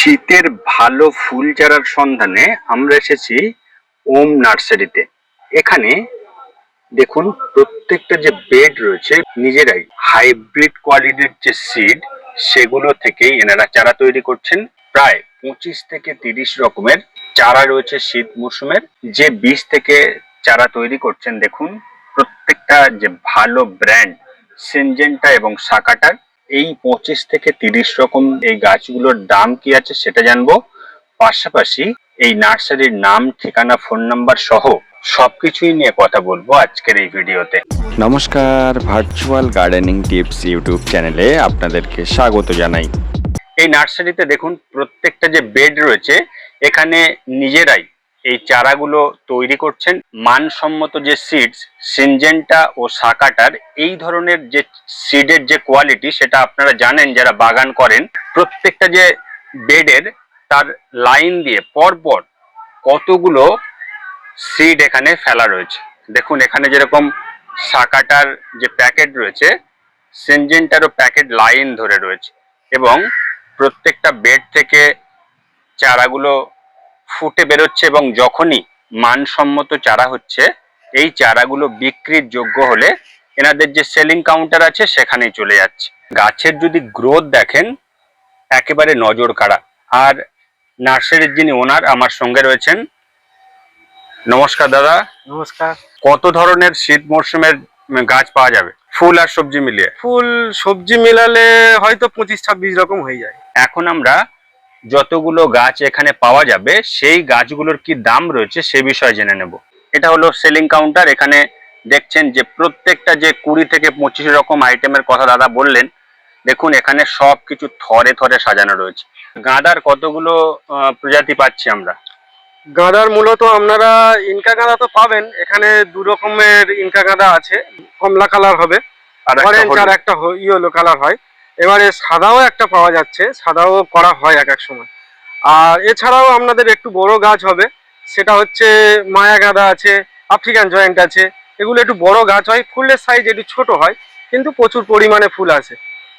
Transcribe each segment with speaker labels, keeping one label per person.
Speaker 1: শীতের ভালো ফুল চারার সন্ধানে আমরা এসেছি ওম নার্সারিতে। এখানে দেখুন, প্রত্যেকটা যে বেড রয়েছে, নিজেরাই হাইব্রিড কোয়ালিটির যে সিড, সেগুলো থেকেই এনারা চারা তৈরি করছেন। প্রায় পঁচিশ থেকে তিরিশ রকমের চারা রয়েছে শীত মৌসুমের যে বীজ থেকে চারা তৈরি করছেন, দেখুন, প্রত্যেকটা যে ভালো ব্র্যান্ড, সেনজেন্টা এবং সাকাটার এই পঁচিশ থেকে তিরিশ রকম এই গাছগুলোর দাম কি আছে সেটা জানব। পাশাপাশি এই নার্সারির নাম ঠিকানা ফোন নাম্বার সহ সবকিছুই নিয়ে কথা বলব আজকের এই ভিডিওতে।
Speaker 2: নমস্কার ভার্চুয়াল গার্ডেনিং টিপস ইউটিউব চ্যানেলে আপনাদেরকে স্বাগত জানাই।
Speaker 1: এই নার্সারিতে দেখুন প্রত্যেকটা যে বেড রয়েছে এখানে নিজেরাই এই চারাগুলো তৈরি করছেন। মানসম্মত যে সিডস সিনজেন্টা ও সাকাটার এই ধরনের যে সিডের যে কোয়ালিটি সেটা আপনারা জানেন যারা বাগান করেন, প্রত্যেকটা যে বেডের তার লাইন দিয়ে পরপর কতগুলো সিড এখানে ফেলা রয়েছে। দেখুন, এখানে যেরকম সাকাটার যে প্যাকেট রয়েছে, সিনজেন্টারও প্যাকেট লাইন ধরে রয়েছে এবং প্রত্যেকটা বেড থেকে চারাগুলো ফুটে বেরোচ্ছে এবং যখনই মানসম্মত চারা হচ্ছে এই চারাগুলো বিক্রির যোগ্য হলে এনাদের যে সেলিং কাউন্টার আছে সেখানেই চলে যাচ্ছে। গাছের যদি গ্রোথ দেখেন একেবারে নজর কাড়া। আর নার্সারির যিনি ওনার আমার সঙ্গে রয়েছেন। নমস্কার দাদা।
Speaker 3: নমস্কার।
Speaker 1: কত ধরনের শীত মরশুমের গাছ পাওয়া যাবে? ফুল আর সবজি মিলিয়ে।
Speaker 3: ফুল সবজি মিলালে হয়তো পঁচিশ ছাব্বিশ রকম হয়ে যায়।
Speaker 1: এখন আমরা যতগুলো গাছ এখানে পাওয়া যাবে সেই গাছগুলোর কি দাম রয়েছে সে বিষয়ে জেনে নেব। এটা হলো সেলিং কাউন্টার এখানে দেখছেন যে প্রত্যেকটা যে কুড়ি থেকে পঁচিশ রকম আইটেমের কথা দাদা বললেন দেখুন এখানে সব কিছু থরে থরে সাজানো রয়েছে। গাঁদার কতগুলো প্রজাতি পাচ্ছি আমরা?
Speaker 3: গাঁদার মূলত আপনারা ইনকা গাঁদা তো পাবেন এখানে দু রকমের ইনকা গাঁদা আছে কমলা কালার হবে অরেঞ্জ আর একটা ইয়েলো কালার হয়। এবারে সাদাও একটা পাওয়া যাচ্ছে, সাদাও করা হয় এক এক সময়। আর এছাড়াও আপনাদের একটু বড় গাছ হবে, সেটা হচ্ছে মায়া গাঁদা আছে, আফ্রিকান জয়েন্ট আছে, এগুলো একটু বড় গাছ হয়, ফুলের সাইজ একটু ছোট হয়, কিন্তু প্রচুর পরিমাণে ফুল আছে।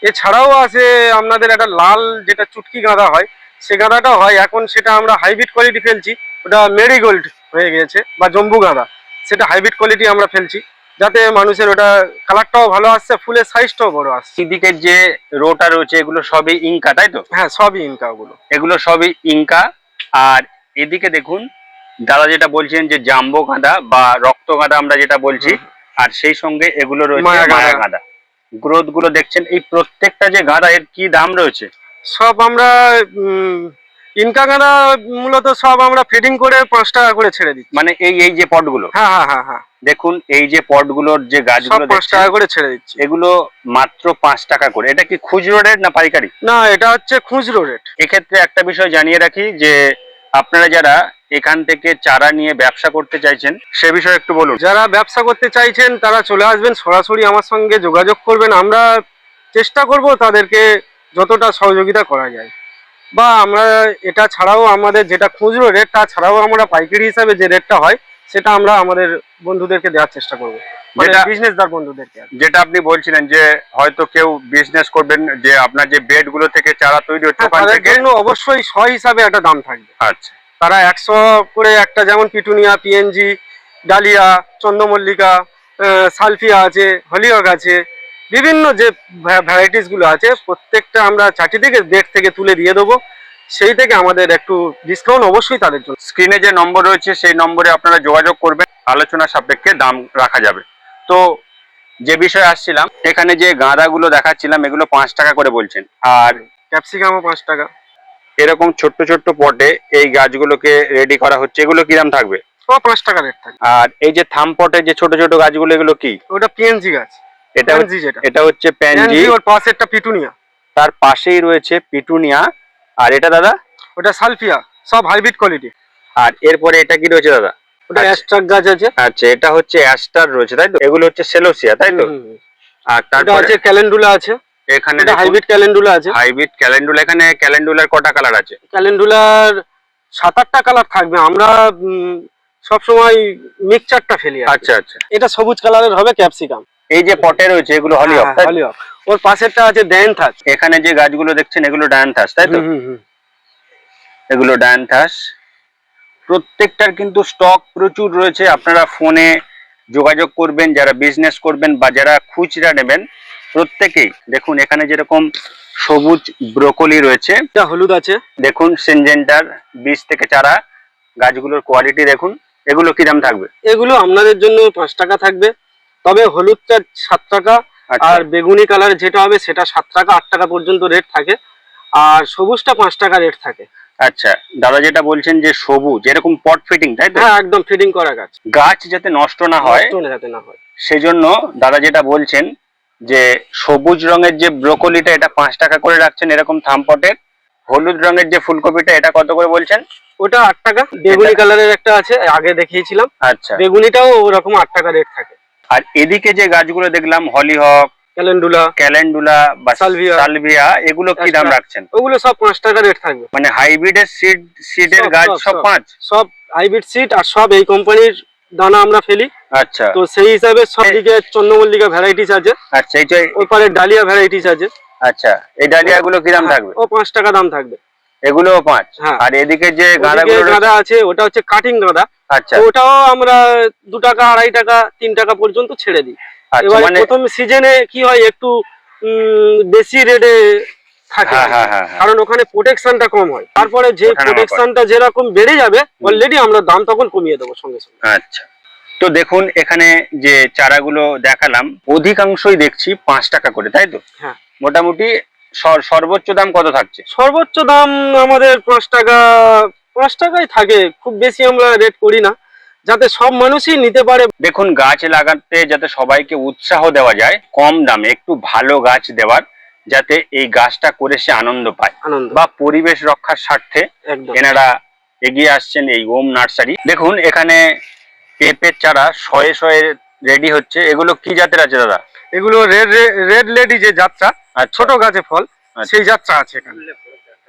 Speaker 3: এছাড়াও আছে আপনাদের একটা লাল যেটা চুটকি গাঁদা হয়, সে গাঁদাটা হয়, এখন সেটা আমরা হাইব্রিড কোয়ালিটি ফেলছি, ওটা মেরিগোল্ড হয়ে গেছে, বা জম্বু গাঁদা, সেটা হাইব্রিড কোয়ালিটি আমরা ফেলছি। যাতে মানুষের ওটা কালারটাও ভালো আসছে ফুলের সাইজটাও বড় আসছে।
Speaker 1: এদিকের যে রোটা রয়েছে এগুলো সবই ইনকা তাই তো?
Speaker 3: হ্যাঁ সবই ইনকা ওগুলো।
Speaker 1: এগুলো সবই ইনকা আর এদিকে দেখুন দাদা যেটা বলছেন যে জাম্বো গাঁদা বা রক্ত গাঁদা আমরা যেটা বলছি আর সেই সঙ্গে এগুলো রয়েছে
Speaker 3: মায়া গাঁদা।
Speaker 1: গ্রোথগুলো দেখছেন এই প্রত্যেকটা যে গাঁদা এর কি দাম রয়েছে?
Speaker 3: সব আমরা উম, ইনকা গাঁদা মূলত সব আমরা ফিডিং করে পাঁচ টাকা করে ছেড়ে দিচ্ছি।
Speaker 1: মানে এই এই যে পটগুলো?
Speaker 3: হ্যাঁ হ্যাঁ হ্যাঁ হ্যাঁ।
Speaker 1: দেখুন এই যে পটগুলোর যে গাছগুলো
Speaker 3: পাঁচ টাকা করে ছেড়ে দিচ্ছি।
Speaker 1: এগুলো মাত্র পাঁচ টাকা করে। এটা কি খুচরো রেট না পাইকারি?
Speaker 3: না এটা হচ্ছে খুচরো রেট
Speaker 1: এক্ষেত্রে একটা বিষয় জানিয়ে রাখি যে আপনারা যারা এখান থেকে চারা নিয়ে ব্যবসা করতে চাইছেন সে বিষয়ে একটু বলুন।
Speaker 3: যারা ব্যবসা করতে চাইছেন তারা চলে আসবেন সরাসরি আমার সঙ্গে যোগাযোগ করবেন। আমরা চেষ্টা করব তাদেরকে যতটা সহযোগিতা করা যায়। বা আমরা এটা ছাড়াও আমাদের যেটা খুচরো রেট তা ছাড়াও আমরা পাইকারি হিসাবে যে রেটটা হয় সেটা আমরা আমাদের বন্ধুদেরকে দেওয়ার চেষ্টা করব। মানে
Speaker 1: যেটা-
Speaker 3: বিজনেসদার বন্ধুদেরকে
Speaker 1: যেটা আপনি বলছিলেন যে হয়তো কেউ বিজনেস করবেন যে আপনার যে বেডগুলো থেকে চারা তৈরি হচ্ছে
Speaker 3: হ্যাঁ, তাদের জন্য অবশ্যই শ হিসাবে একটা দাম থাকবে।
Speaker 1: আচ্ছা।
Speaker 3: তারা একশো করে একটা যেমন পিটুনিয়া পিএনজি ডালিয়া চন্দ্রমল্লিকা সালফিয়া আছে হলিওক আছে বিভিন্ন যে ভ্যারাইটিসগুলো আছে প্রত্যেকটা আমরা চারটি থেকে বেড থেকে তুলে দিয়ে দেবো। সেই থেকে আমাদের একটু ডিসকাউন্ট অবশ্যই তাদের জন্য।
Speaker 1: স্ক্রিনে যে নম্বর রয়েছে সেই নম্বরে আপনারা যোগাযোগ করবেন। আলোচনা সাপেক্ষে দাম রাখা যাবে। তো যে বিষয়ে আসছিলাম এখানে যে গাঁদাগুলো দেখাচ্ছিলাম এগুলো পাঁচ টাকা করে বলছেন। আর
Speaker 3: ক্যাপসিকামও পাঁচ টাকা।
Speaker 1: এরকম ছোট্ট ছোট্ট পটে এই গাছগুলোকে রেডি করা হচ্ছে এগুলো কিরাম থাকবে?
Speaker 3: ও পাঁচ টাকা রেট থাকে
Speaker 1: আর এই যে থাম পটে যে ছোট ছোট গাছগুলো এগুলো কি?
Speaker 3: ওটা পিএনজি গাছ।
Speaker 1: এটা হচ্ছে- এটা হচ্ছে প্যানজি
Speaker 3: ওর পাশেরটা পিটুনিয়া
Speaker 1: তার পাশেই রয়েছে পিটুনিয়া আর এটা দাদা?
Speaker 3: ওটা সালফিয়া সব হাইব্রিড কোয়ালিটি।
Speaker 1: আর এরপরে এটা কি রয়েছে দাদা?
Speaker 3: ওটা
Speaker 1: আচ্ছা।
Speaker 3: অ্যাস্ট্রাক গাছ আছে।
Speaker 1: আচ্ছা এটা হচ্ছে অ্যাস্টার রয়েছে তাই তো? এগুলো হচ্ছে সেলোসিয়া তাই তো। আর তারপরে
Speaker 3: আছে ক্যালেন্ডুলা আছে।
Speaker 1: এখানে
Speaker 3: এটা হাইব্রিড ক্যালেন্ডুলা আছে।
Speaker 1: হাইব্রিড ক্যালেন্ডুলা এখানে ক্যালেন্ডুলার কটা কালার আছে?
Speaker 3: ক্যালেন্ডুলার সাত আটটা কালার থাকবে। আমরা উম, সবসময় মিক্সচারটা ফেলি
Speaker 1: আচ্ছা আচ্ছা।
Speaker 3: এটা সবুজ কালারের হবে ক্যাপসিকাম
Speaker 1: এই যে পটে রয়েছে এগুলো তাই তো?
Speaker 3: হলিওক ওর পাশেরটা আছে ড্যান্থাস
Speaker 1: এখানে যে গাছগুলো দেখছেন এগুলো ডায়ান্থাস তাই তো? এগুলো ডায়ান্থাস প্রত্যেকটার কিন্তু স্টক প্রচুর রয়েছে। আপনারা ফোনে যোগাযোগ করবেন যারা বিজনেস করবেন বা যারা খুচরা নেবেন প্রত্যেকেই। দেখুন এখানে যেরকম সবুজ ব্রোকলি রয়েছে।
Speaker 3: এটা হলুদ আছে।
Speaker 1: দেখুন সিনজেন্টার বীজ থেকে চারা। গাছগুলোর কোয়ালিটি দেখুন। এগুলো কি দাম থাকবে?
Speaker 3: এগুলো আপনাদের জন্য পাঁচ টাকা থাকবে। তবে হলুদটা সাত টাকা
Speaker 1: আচ্ছা।
Speaker 3: আর বেগুনি কালার যেটা হবে সেটা সাত টাকা আট টাকা পর্যন্ত রেট থাকে। আর সবুজটা পাঁচ টাকা রেট থাকে।
Speaker 1: আচ্ছা দাদা যেটা বলছেন যে সবুজ এরকম পট ফিটিং তাই তো?
Speaker 3: হ্যাঁ একদম ফিটিং করা গাছ।
Speaker 1: গাছ যাতে নষ্ট না হয়
Speaker 3: নষ্ট যাতে না হয়।
Speaker 1: সেজন্য দাদা যেটা বলছেন যে সবুজ রঙের যে ব্রোকলিটা এটা পাঁচ টাকা করে রাখছেন এরকম থামপটের। হলুদ রঙের যে ফুলকপিটা এটা কত করে বলছেন?
Speaker 3: ওটা আট টাকা। বেগুনি কালারের একটা আছে আগে দেখিয়েছিলাম।
Speaker 1: আচ্ছা।
Speaker 3: বেগুনিটাও ওরকম আট টাকা রেট থাকে।
Speaker 1: আর এদিকে যে গাছগুলো দেখলাম হলিহক
Speaker 3: ক্যালেন্ডুলা
Speaker 1: ক্যালেন্ডুলা বা
Speaker 3: সালভিয়া।
Speaker 1: সালভিয়া এগুলো কি দাম রাখছেন?
Speaker 3: ওগুলো সব পাঁচ টাকা রেট থাকবে।
Speaker 1: মানে হাইব্রিডের সিড সিডের গাছ
Speaker 3: সব।
Speaker 1: পাঁচ?
Speaker 3: সব হাইব্রিড সিড আর সব এই কোম্পানির দানা আমরা ফেলি।
Speaker 1: আচ্ছা।
Speaker 3: তো সেই হিসাবে সব দিকে চন্দ্রমল্লিকা ভ্যারাইটিস আছে।
Speaker 1: আচ্ছা এই
Speaker 3: ডালিয়া ভ্যারাইটিস আছে।
Speaker 1: আচ্ছা এই ডালিয়া গুলো কি দাম
Speaker 3: হ্যাঁ,
Speaker 1: থাকবে?
Speaker 3: ও পাঁচ টাকা দাম থাকবে।
Speaker 1: এগুলোও পাঁচ।
Speaker 3: হ্যাঁ।
Speaker 1: আর এদিকে যে গাঁদাগুলো
Speaker 3: গাঁদা আছে ওটা হচ্ছে কাটিং গাঁদা।
Speaker 1: আচ্ছা।
Speaker 3: ওটাও আমরা দু টাকা আড়াই টাকা তিন টাকা পর্যন্ত ছেড়ে দিই।
Speaker 1: আচ্ছা
Speaker 3: এবার
Speaker 1: মানে
Speaker 3: প্রথম সিজনে কি হয় একটু বেশি রেটে থাকে।
Speaker 1: হ্যাঁ হ্যাঁ।
Speaker 3: কারণ ওখানে প্রোটেকশনটা কম হয়। তারপরে যে। প্রোটেকশনটা যেরকম বেড়ে যাবে অলরেডি আমরা দাম তখন কমিয়ে দেবো সঙ্গে সঙ্গে।
Speaker 1: আচ্ছা। তো দেখুন এখানে যে চারাগুলো দেখালাম অধিকাংশই দেখছি পাঁচ টাকা করে তাই তো?
Speaker 3: হ্যাঁ।
Speaker 1: মোটামুটি সর্বোচ্চ দাম কত থাকছে?
Speaker 3: সর্বোচ্চ দাম আমাদের পাঁচ টাকা পাঁচ টাকাই থাকে। খুব বেশি আমরা রেট করি না। যাতে সব মানুষই নিতে পারে।
Speaker 1: দেখুন গাছ লাগাতে যাতে সবাইকে উৎসাহ দেওয়া যায় কম দামে একটু ভালো গাছ দেওয়ার যাতে এই গাছটা করে সে আনন্দ পায়। বা পরিবেশ রক্ষার স্বার্থে এনারা এগিয়ে আসছেন এই ওম নার্সারি। দেখুন এখানে পেঁপের চারা শয়ে শয়ে রেডি হচ্ছে। এগুলো কি জাতের আছে দাদা?
Speaker 3: এগুলো রেড রেড লেডি যে যাত্রা
Speaker 1: আর
Speaker 3: ছোট গাছে ফল
Speaker 1: আচ্ছা।
Speaker 3: সেই যাত্রা আছে এখানে।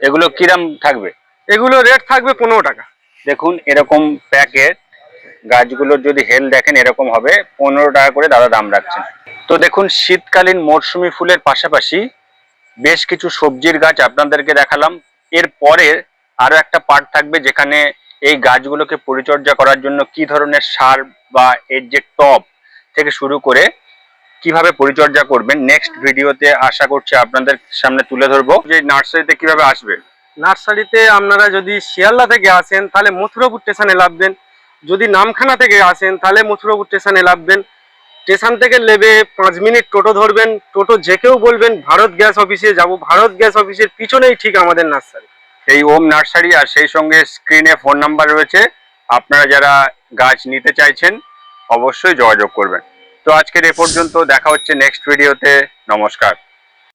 Speaker 1: এগুলো কিরাম থাকবে?
Speaker 3: এগুলো রেট থাকবে পনেরো টাকা।
Speaker 1: দেখুন এরকম প্যাকেট গাছগুলোর যদি হেল দেখেন এরকম হবে পনেরো টাকা করে দাদা দাম রাখছেন। তো দেখুন শীতকালীন মরশুমি ফুলের পাশাপাশি বেশ কিছু সবজির গাছ আপনাদেরকে দেখালাম। এর পরে আরও একটা পার্ট থাকবে যেখানে এই গাছগুলোকে পরিচর্যা করার জন্য কি ধরনের সার বা এর যে টপ থেকে শুরু করে কীভাবে পরিচর্যা করবেন নেক্সট ভিডিওতে আশা করছি আপনাদের সামনে তুলে ধরবো। যে নার্সারিতে কীভাবে আসবে
Speaker 3: নার্সারিতে আপনারা যদি শিয়ালদা থেকে আসেন তাহলে মথুরাপুর স্টেশনে নামবেন। যদি নামখানা থেকে আসেন তাহলে মথুরাপুর স্টেশনে নামবেন। স্টেশন থেকে নেবে পাঁচ মিনিট টোটো ধরবেন। টোটো যে কেউ বলবেন ভারত গ্যাস অফিসে যাব। ভারত গ্যাস অফিসের পিছনেই ঠিক আমাদের নার্সারি।
Speaker 1: এই ওম নার্সারি আর সেই সঙ্গে স্ক্রিনে ফোন নাম্বার রয়েছে। আপনারা যারা গাছ নিতে চাইছেন অবশ্যই যোগাযোগ করবেন। তো আজকের এ পর্যন্ত দেখা হচ্ছে নেক্সট ভিডিওতে নমস্কার।